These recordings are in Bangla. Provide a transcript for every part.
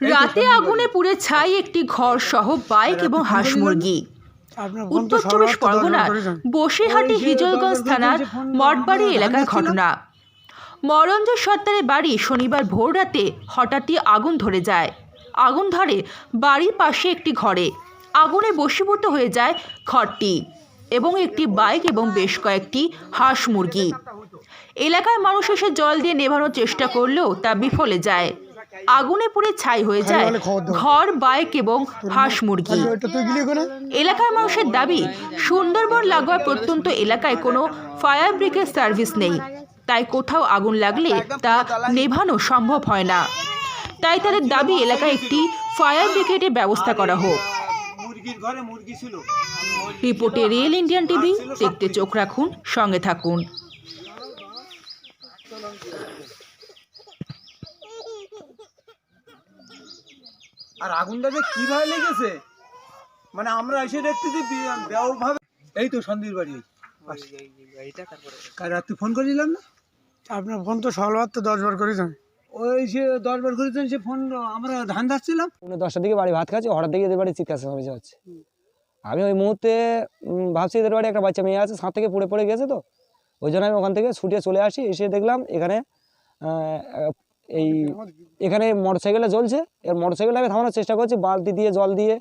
রাতে আগুনে পুড়ে ছাই একটি ঘর সহ বাইক এবং হাঁস মুরগি। উত্তর চব্বিশ পরগনার। বসিরহাটি হিজলগঞ্জ থানার মঠবাড়ি এলাকার ঘটনা। মরঞ্জ সত্তারের বাড়ি শনিবার ভোর রাতে হঠাৎই আগুন ধরে যায়। আগুন ধরে বাড়ির পাশে একটি ঘরে। আগুনে বশীভূত হয়ে যায় ঘরটি এবং একটি বাইক এবং বেশ কয়েকটি হাঁস মুরগি। এলাকার মানুষ এসে জল দিয়ে নেভানোর চেষ্টা করলেও তা বিফলে যায়। আগুনে পুড়ে ছাই হয়ে যায়। ঘর বাইক এবং হাঁস মুরগি। এলাকার মানুষের দাবি সুন্দরবন লাগোয়া প্রত্যন্ত এলাকায় কোনো ফায়ার ব্রিগেড সার্ভিস নেই। তাই কোথাও আগুন লাগলে তা নেভানো সম্ভব হয় না। তাই তাদের দাবি এলাকায় একটি ফায়ার ব্রিগেডের ব্যবস্থা করা হোক। রিপোর্টে রিয়েল ইন্ডিয়ান টিভি দেখতে চোখ রাখুন সঙ্গে থাকুন। আর আগুনটা যে কীভাবে লেগেছে? মানে আমরা এসে দেখতেছি ভাবে এই তো সন্দীর বাড়ি। কাল রাত্রি ফোন করেছিলাম না? আপনার ফোন তো সর্বত্র দশ বার করেছেন। ওই সে দশবার করেছেন সে ফোন আমরা ধান ধাচ্ছিলাম পৌনে দশটার দিকে বাড়ি ভাত খাচ্ছি হঠাৎ দিকে এদের বাড়ি চিৎকার চেঁচামেচি হচ্ছে আমি ওই মুহূর্তে ভাবছি এদের বাড়ি একটা বাচ্চা মেয়ে আছে সাত থেকে পড়ে পড়ে গেছে তো। ওই জন্য আমি ওখান থেকে ছুটে চলে আসি এসে দেখলাম এখানে এই এখানে মোটর সাইকেলে জ্বলছে, এর মোটর সাইকেলটা আমি থামানোর চেষ্টা করছি, বালতি দিয়ে, জল দিয়ে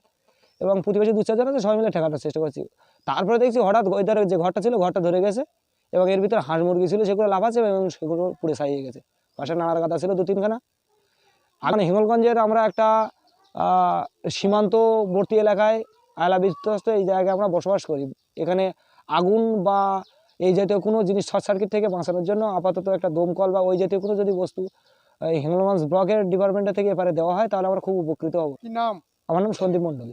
এবং প্রতিবেশী দু চারজন আছে, সবাই মিলে ঠেকানোর চেষ্টা করছি। তারপরে দেখছি হঠাৎ ওইধারে যে ঘরটা ছিল, ঘরটা ধরে গেছে এবং এর ভিতরে হাঁস মুরগি ছিল, সেগুলো লাফাচ্ছে এবং সেগুলো পুড়ে সাইয়ে গেছে। পাশে নাড়ার কাটা ছিল দু তিনখানা এখন হিঙ্গলগঞ্জের আমরা একটা সীমান্তবর্তী এলাকায় আয়লা বিধ্বস্ত এই জায়গায় আমরা বসবাস করি। এখানে আগুন বা এই জাতীয় কোনো জিনিস শর্ট সার্কিট থেকে বাঁচানোর জন্য আপাতত একটা দমকল বা ওই জাতীয় কোনো যদি বস্তু এই হিঙ্গলগঞ্জ ব্লকের ডিপার্টমেন্টে থেকে এপারে দেওয়া হয় তাহলে আমরা খুব উপকৃত হব। কি নাম? আমার নাম সন্দীপ মণ্ডল।